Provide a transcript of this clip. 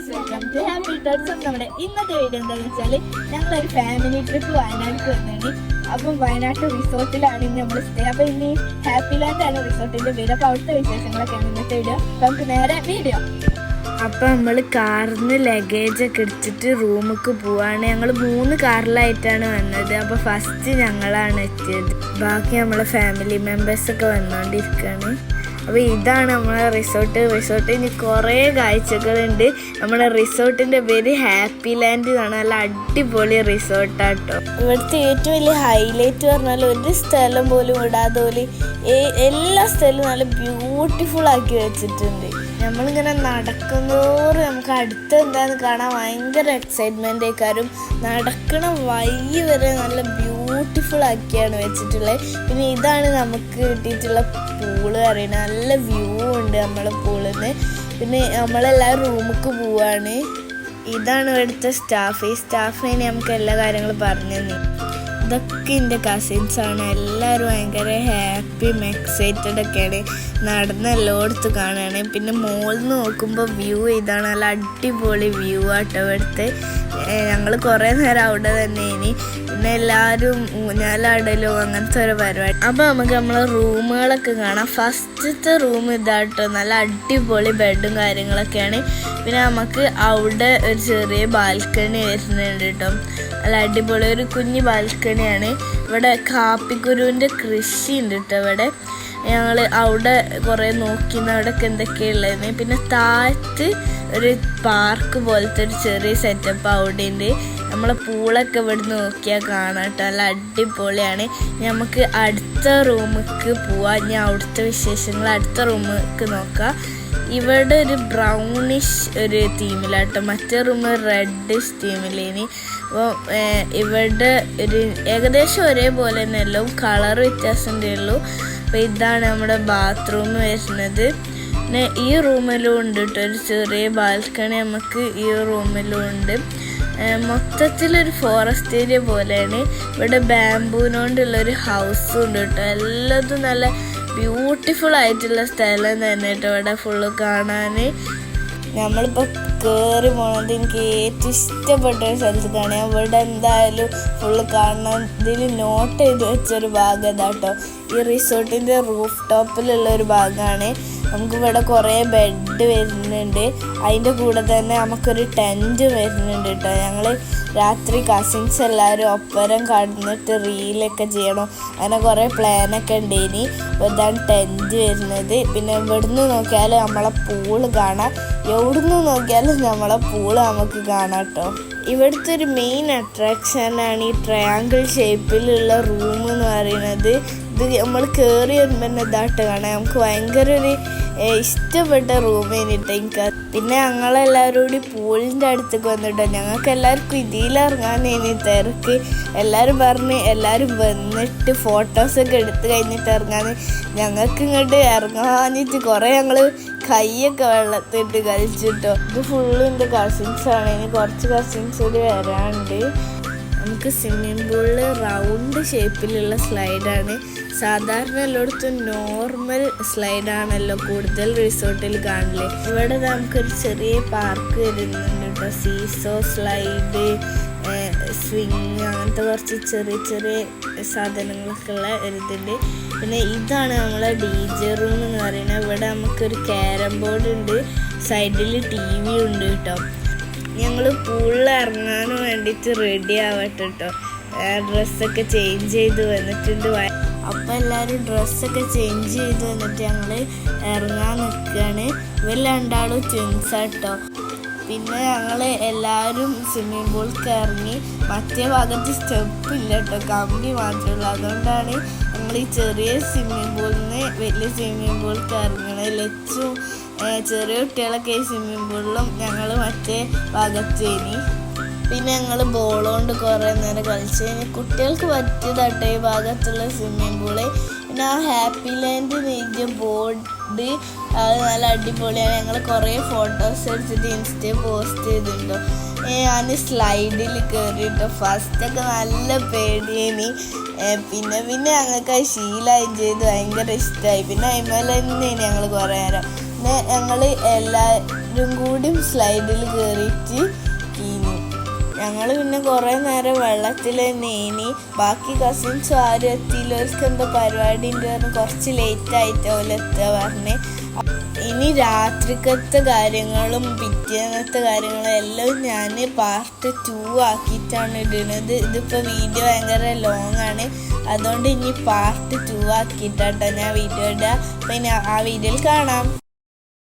Guys welcome to happy നമ്മുടെ ഇന്നത്തെ video എന്താണെന്ന് വെച്ചാൽ ഞങ്ങളൊരു ഫാമിലി ട്രിപ്പ് വയനാട്ടിൽ വന്നിട്ടുണ്ട് അപ്പം വയനാട്ടിൽ റിസോർട്ടിലാണ് ഇന്ന് നമ്മൾ സ്റ്റേ അപ്പം ഇനി ഹാപ്പി ലാൻഡ് ആണ് റിസോർട്ടിന്റെ വീട് അപ്പോൾ അവിടുത്തെ വിശേഷങ്ങളൊക്കെയാണ് ഇന്നത്തെ വീഡിയോ നമുക്ക് നേരെ വീഡിയോ അപ്പം നമ്മൾ കാറിന് ലഗേജ് ഒക്കെ എടുത്തിട്ട് റൂമിക്ക് പോവാണ്. ഞങ്ങൾ മൂന്ന് കാറിലായിട്ടാണ് വന്നത്. അപ്പോൾ ഫസ്റ്റ് ഞങ്ങളാണ് എത്തിയത്. ബാക്കി നമ്മളെ ഫാമിലി മെമ്പേഴ്സൊക്കെ വന്നുകൊണ്ടിരിക്കുകയാണ് അപ്പോൾ ഇതാണ് നമ്മളെ റിസോർട്ട് റിസോർട്ട് ഇനി കുറേ കാഴ്ചകളുണ്ട്. നമ്മുടെ റിസോർട്ടിന്റെ പേര് ഹാപ്പി ലാൻഡ് എന്നാണ്. നല്ല അടിപൊളി റിസോർട്ടാട്ടോ ഇവിടുത്തെ ഏറ്റവും വലിയ ഹൈലൈറ്റ് പറഞ്ഞാൽ ഒരു സ്ഥലം പോലും വിടാതെ പോലെ എല്ലാ സ്ഥലവും നല്ല ബ്യൂട്ടിഫുൾ ആക്കി വെച്ചിട്ടുണ്ട്. നമ്മളിങ്ങനെ നടക്കുന്നതോറും നമുക്ക് അടുത്ത് എന്താന്ന് കാണാൻ ഭയങ്കര എക്സൈറ്റ്മെന്റ് ആയിക്കാരും. നടക്കണ വഴി വരെ നല്ല ബ്യൂട്ടിഫുൾ ആക്കിയാണ് വെച്ചിട്ടുള്ളത് പിന്നെ ഇതാണ് നമുക്ക് കിട്ടിയിട്ടുള്ള പൂൾ പറയുന്നത്. നല്ല വ്യൂ ഉണ്ട് നമ്മളെ പൂളിൽ നിന്ന് പിന്നെ നമ്മളെല്ലാവരും റൂമിക്ക് പോവാണ്. ഇതാണ് ഇവിടുത്തെ സ്റ്റാഫ് ഈ സ്റ്റാഫിനെ നമുക്ക് എല്ലാ കാര്യങ്ങളും പറഞ്ഞു തന്നെ. ഇതൊക്കെ എന്റെ കസിൻസാണ് എല്ലാവരും ഭയങ്കര ഹാപ്പിയും എക്സൈറ്റഡ് ഒക്കെയാണ്. നടന്ന് എല്ലായിടത്ത് കാണുകയാണ്. പിന്നെ മോളിൽ നിന്ന് നോക്കുമ്പോൾ വ്യൂ ഇതാണ്. നല്ല അടിപൊളി വ്യൂ ആട്ടോ ഇവിടുത്തെ. ഞങ്ങൾ കുറേ നേരം അവിടെ തന്നെ ഇനി. പിന്നെ എല്ലാവരും ഊഞ്ഞാലാടലും അങ്ങനത്തെ ഒരു പരിപാടി. അപ്പോൾ നമുക്ക് നമ്മളെ റൂമുകളൊക്കെ കാണാം. ഫസ്റ്റത്തെ റൂം ഇതാട്ടോ. നല്ല അടിപൊളി ബെഡും കാര്യങ്ങളൊക്കെയാണ്. പിന്നെ നമുക്ക് അവിടെ ഒരു ചെറിയ ബാൽക്കണി വരുന്നുണ്ട് കേട്ടോ നല്ല അടിപൊളി ഒരു കുഞ്ഞു ബാൽക്കണിയാണ്. ഇവിടെ കാപ്പിക്കുരുവിന്റെ കൃഷി ഉണ്ട് കേട്ടോ ഇവിടെ. ഞങ്ങൾ അവിടെ കുറേ നോക്കി അവിടെയൊക്കെ എന്തൊക്കെയുള്ളതെന്ന് പിന്നെ താഴത്ത് ഒരു പാർക്ക് പോലത്തെ ഒരു ചെറിയ സെറ്റപ്പ് അവിടെ ഉണ്ട് നമ്മളെ പൂളൊക്കെ ഇവിടെ നോക്കിയാൽ കാണാം കേട്ടോ. നല്ല അടിപൊളിയാണ്. നമുക്ക് അടുത്ത റൂമിക്ക് പോവാം. ഞാൻ അവിടുത്തെ വിശേഷങ്ങൾ അടുത്ത റൂമിക്ക് നോക്കാം. ഇവിടെ ഒരു ബ്രൗണിഷ് ഒരു തീമിലാട്ടോ മറ്റേ റൂം റെഡിഷ് തീമിലേനി അപ്പോൾ ഇവിടെ ഒരു ഏകദേശം ഒരേപോലെ തന്നെ എല്ലാം കളർ വ്യത്യാസം ഉള്ളൂ അപ്പോൾ ഇതാണ് നമ്മുടെ ബാത്റൂം വരുന്നത്. പിന്നെ ഈ റൂമിലും ഉണ്ട് കേട്ടോ ഒരു ചെറിയ ബാൽക്കണി നമുക്ക് ഈ റൂമിലും ഉണ്ട്. മൊത്തത്തിലൊരു ഫോറസ്റ്റ് ഏരിയ പോലെയാണ്. ഇവിടെ ബാംബൂനോണ്ടുള്ളൊരു ഹൗസും ഉണ്ട് കേട്ടോ എല്ലാതും നല്ല ബ്യൂട്ടിഫുൾ ആയിട്ടുള്ള സ്ഥലം തന്നെ കേട്ടോ ഇവിടെ ഫുള്ള് കാണാൻ നമ്മളിപ്പോൾ കയറി പോണത് എനിക്ക് ഏറ്റവും ഇഷ്ടപ്പെട്ട ഒരു സ്ഥലത്തേക്കാണ് ഞാൻ ഇവിടെ എന്തായാലും ഫുള്ള് കാണണം. ഇതിൽ നോട്ട് ചെയ്ത് വെച്ചൊരു ഭാഗം ഇതാട്ടോ ഈ റിസോർട്ടിന്റെ റൂഫ് ടോപ്പിലുള്ള ഒരു ഭാഗമാണ്. നമുക്ക് ഇവിടെ കുറേ ബെഡ് വരുന്നുണ്ട്. അതിന്റെ കൂടെ തന്നെ നമുക്കൊരു ടെന്റ് വരുന്നുണ്ട് കേട്ടോ. ഞങ്ങൾ രാത്രി കസിൻസ് എല്ലാവരും ഒപ്പരം കടന്നിട്ട് റീലൊക്കെ ചെയ്യണം. അങ്ങനെ കുറേ പ്ലാനൊക്കെ ഉണ്ട് ഇനി ഇതാണ് ടെന്റ് വരുന്നത്. പിന്നെ ഇവിടുന്ന് നോക്കിയാൽ നമ്മളെ പൂൾ കാണാം. എവിടുന്ന് നോക്കിയാലും നമ്മളെ പൂൾ നമുക്ക് കാണാം കേട്ടോ. ഇവിടുത്തെ ഒരു മെയിൻ അട്രാക്ഷനാണ് ഈ ട്രയാങ്കിൾ ഷേപ്പിലുള്ള റൂം എന്ന് പറയുന്നത്. ഇത് നമ്മൾ കയറി വരുമ്പോൾ ഇതായിട്ട് കാണാം. നമുക്ക് ഭയങ്കര ഒരു ഇഷ്ടപ്പെട്ട റൂം കഴിഞ്ഞിട്ട് എനിക്ക്. പിന്നെ ഞങ്ങളെല്ലാവരും കൂടി പൂളിന്റെ അടുത്തേക്ക് വന്നിട്ട്. ഞങ്ങൾക്ക് എല്ലാവർക്കും ഇതിലിറങ്ങാൻ ഇനി തിരക്ക്. എല്ലാവരും പറഞ്ഞ് എല്ലാവരും വന്നിട്ട് ഫോട്ടോസൊക്കെ എടുത്ത് കഴിഞ്ഞിട്ട് ഇറങ്ങാൻ ഞങ്ങൾക്ക് ഇങ്ങോട്ട് ഇറങ്ങാനിട്ട് കുറേ ഞങ്ങൾ കൈയൊക്കെ വെള്ളത്തിട്ട് കളിച്ചിട്ടോ. ഇത് ഫുള്ള് എന്റെ കസിൻസാണ് ഇനി കുറച്ച് കസിൻസ് കൂടി വരാനുണ്ട്. നമുക്ക് സ്വിമ്മിംഗ് പൂളിൽ റൗണ്ട് ഷേപ്പിലുള്ള സ്ലൈഡാണ് സാധാരണ എല്ലായിടത്തും നോർമൽ സ്ലൈഡാണല്ലോ കൂടുതൽ റിസോർട്ടിൽ കാണില്ലേ ഇവിടെ നമുക്കൊരു ചെറിയ പാർക്ക് വരുന്നുണ്ട് കേട്ടോ. സീസോ സ്ലൈഡ് സ്വിങ് അങ്ങനത്തെ കുറച്ച് ചെറിയ ചെറിയ സാധനങ്ങളൊക്കെ ഉള്ള ഒരിതുണ്ട് പിന്നെ ഇതാണ് നമ്മളെ ഡി ജെ റൂം എന്ന് പറയുന്നത്. ഇവിടെ നമുക്കൊരു ക്യാരം ബോർഡ് ഉണ്ട്. സൈഡിൽ ടി വി ഉണ്ട് കേട്ടോ. ഞങ്ങൾ പൂളിൽ ഇറങ്ങാൻ വേണ്ടിയിട്ട് റെഡി ആവട്ടെ കേട്ടോ ഡ്രസ്സൊക്കെ ചേഞ്ച് ചെയ്ത് വന്നിട്ടുണ്ട്. അപ്പം എല്ലാവരും ഡ്രസ്സൊക്കെ ചേഞ്ച് ചെയ്ത് വന്നിട്ട് ഞങ്ങൾ ഇറങ്ങാൻ നിൽക്കുകയാണ് ഇവർ രണ്ടാളും പിന്നെ ഞങ്ങൾ എല്ലാവരും സ്വിമ്മിംഗ് പൂളിൽ ഇറങ്ങി. മറ്റേ ഭാഗത്ത് സ്റ്റെപ്പ് ഇല്ല കേട്ടോ കമ്പി മാത്രമേ ഉള്ളൂ അതുകൊണ്ടാണ് ഞങ്ങൾ ഈ ചെറിയ സ്വിമ്മിംഗ് പൂളിൽ നിന്ന് വലിയ സ്വിമ്മിംഗ് പൂളിൽ ഇറങ്ങണത്. ലച്ചും ചെറിയ കുട്ടികളൊക്കെ സ്വിമ്മിംഗ് പൂളിലും ഞങ്ങൾ മറ്റേ ഭാഗത്ത് ഇനി. പിന്നെ ഞങ്ങൾ ബോൾ കൊണ്ട് കുറേ നേരം കളിച്ച് കുട്ടികൾക്ക് പറ്റിയതാട്ടോ ഈ ഭാഗത്തുള്ള സ്വിമ്മിംഗ് പൂൾ പിന്നെ ആ ഹാപ്പി ലാൻഡ് നീക്കിയ ബോർഡ് അത് നല്ല അടിപൊളിയാണ്. ഞങ്ങൾ കുറേ ഫോട്ടോസ് എടുത്തിട്ട് ഇൻസ്റ്റയിൽ പോസ്റ്റ് ചെയ്തിട്ടുണ്ടോ. ഞാൻ സ്ലൈഡിൽ കയറിയിട്ട് ഫസ്റ്റൊക്കെ നല്ല പേടിയേനി. പിന്നെ പിന്നെ ഞങ്ങൾക്ക് അത് ശീലം ചെയ്ത് ഭയങ്കര ഇഷ്ടമായി പിന്നെ അതിമേലെ തന്നെ ഞങ്ങൾ കുറേ നേരം. പിന്നെ ഞങ്ങൾ എല്ലാവരും കൂടി സ്ലൈഡിൽ കയറിയിട്ട് കീഞ്ഞു. ഞങ്ങൾ പിന്നെ കുറേ നേരം വെള്ളത്തിൽ നീനി ബാക്കി കസിൻസ് ആരും എത്തിയില്ല അവർക്ക് എന്തോ പരിപാടി ഉണ്ട് പറഞ്ഞ് കുറച്ച് ലേറ്റ് ആയിട്ട് പോലെ എത്തുക പറഞ്ഞ്. ഇനി രാത്രിക്കത്തെ കാര്യങ്ങളും പിറ്റേന്നത്തെ കാര്യങ്ങളും എല്ലാം ഞാൻ പാർട്ട് ടു ആക്കിയിട്ടാണ് ഇടുന്നത് ഇതിപ്പോൾ വീഡിയോ ഭയങ്കര ലോങ് ആണ്. അതുകൊണ്ട് ഇനി പാർട്ട് ടു ആക്കിയിട്ടാട്ടോ ഞാൻ വീഡിയോ ഇടുക അപ്പം ഇനി ആ വീഡിയോയിൽ കാണാം.